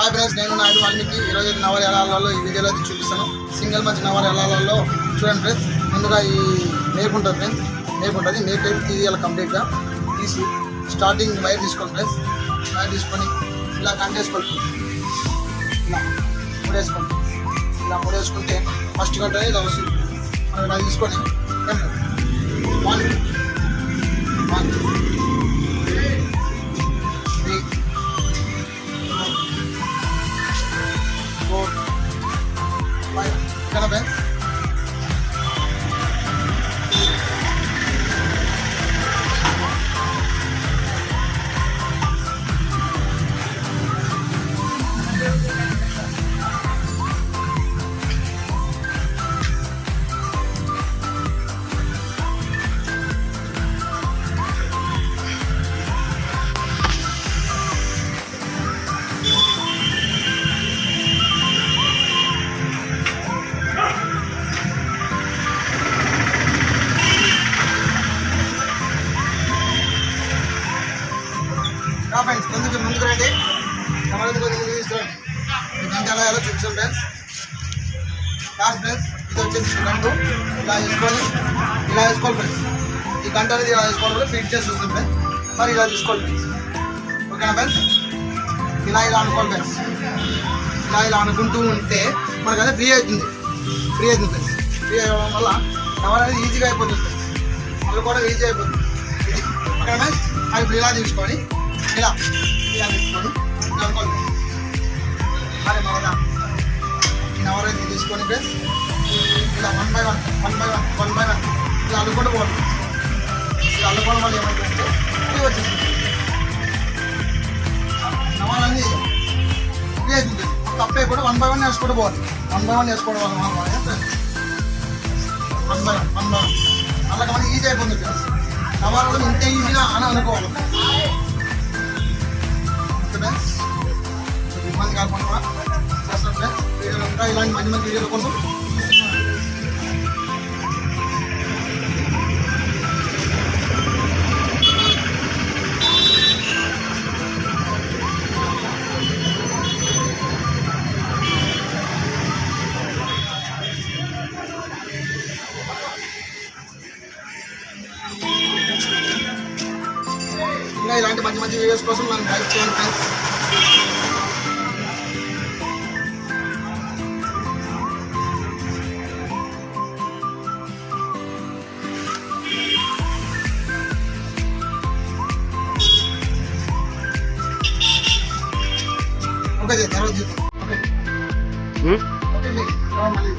Hi friends నేను నాయుడు వాల్మీకి. ఈరోజు నవర ఎలాలలో ఈ వీడియోలో అయితే చూపిస్తాను. సింగిల్ మంచి నవర ఎలాలలో చూడండి ఫ్రెండ్స్ ముందుగా ఈ మేపు ఉంటుంది ఫ్రెండ్స్ మేపు ఉంటుంది. మేపు అయితే తీయాలి కంప్లీట్గా. తీసి స్టార్టింగ్ వైర్ తీసుకోండి ఫ్రెండ్స్ వైర్ తీసుకొని ఇలా కంటేసుకోండి ఇలా ముడేసుకోండి ఇలా ముడేసుకుంటే ఫస్ట్ కంటే ఇలా వస్తుంది. మనం ఇలా తీసుకొని కొంచెం ముందుకు రండి. సమాధానం కొంచెం ముందుకు తీసుకురండి ఈ ఎలా చూపిస్తాం ఫ్రెండ్స్ లాస్ట్ ఫ్రెండ్స్ ఇది వచ్చేసి గంటు ఇలా వేసుకోవాలి ఇలా వేసుకోవాలి ఫ్రెండ్స్ ఈ గంట అనేది ఇలా వేసుకోవాలి ఫిట్ చేసి చూస్తాం ఫ్రెండ్స్ మరి ఇలా తీసుకోవాలి ఫ్రెండ్స్ ఓకేనా ఫ్రెండ్స్ ఇలా ఇలా అనుకోవాలి ఫ్రెండ్స్ ఇలా ఇలా అనుకుంటూ ఉంటే మనకు అదే ఫ్రీ అవుతుంది. ఫ్రీ అవుతుంది ఫ్రెండ్స్ ఫ్రీ అవ్వడం వల్ల ఎవరు అనేది ఈజీగా అయిపోతుంది ఫ్రెండ్స్ వాళ్ళు కూడా ఈజీ అయిపోతుంది. ఇది. ఓకేనా ఫ్రెండ్స్ అది ఇలా తీసుకొని ఇలా ఇలా తీసుకొని ఇలా అనుకోవాలి అరే మరొక ఎవరైతే తీసుకొని ఫ్రెండ్స్ ఇలా one by one one by one one by one ఇలా అల్లుకొని పోవాలి ఇలా అల్లుకోవడం వల్ల ఏమైందంటే ఇది వచ్చేసింది. నవాలన్నీ ఇది అవుతుంది తప్పే కూడా వన్ బై వన్ వేసుకుంటూ పోవాలి. వన్ బై వన్ వేసుకోవడం వల్ల one by one one by one అలాగే మనకి ఈజీ అయిపోతుంది ఫ్రెండ్స్ నవాలలో ఇంత ఈజీగా అని అనుకోవాలి. ఓకే ఫ్రెండ్స్ ఇబ్బంది కాకుండా చేస్తాం ఫ్రెండ్స్ వీడియోలు ఇంకా ఇలాంటి ఇంకా ఇలాంటి మంచి మంచి వీడియోస్ కోసం మనం లైక్ చేయండి ఫ్రెండ్స్ ఓకే జీ, తర్వాత చూద్దాం ఓకే ఓకే జీ, తర్వాత మళ్ళీ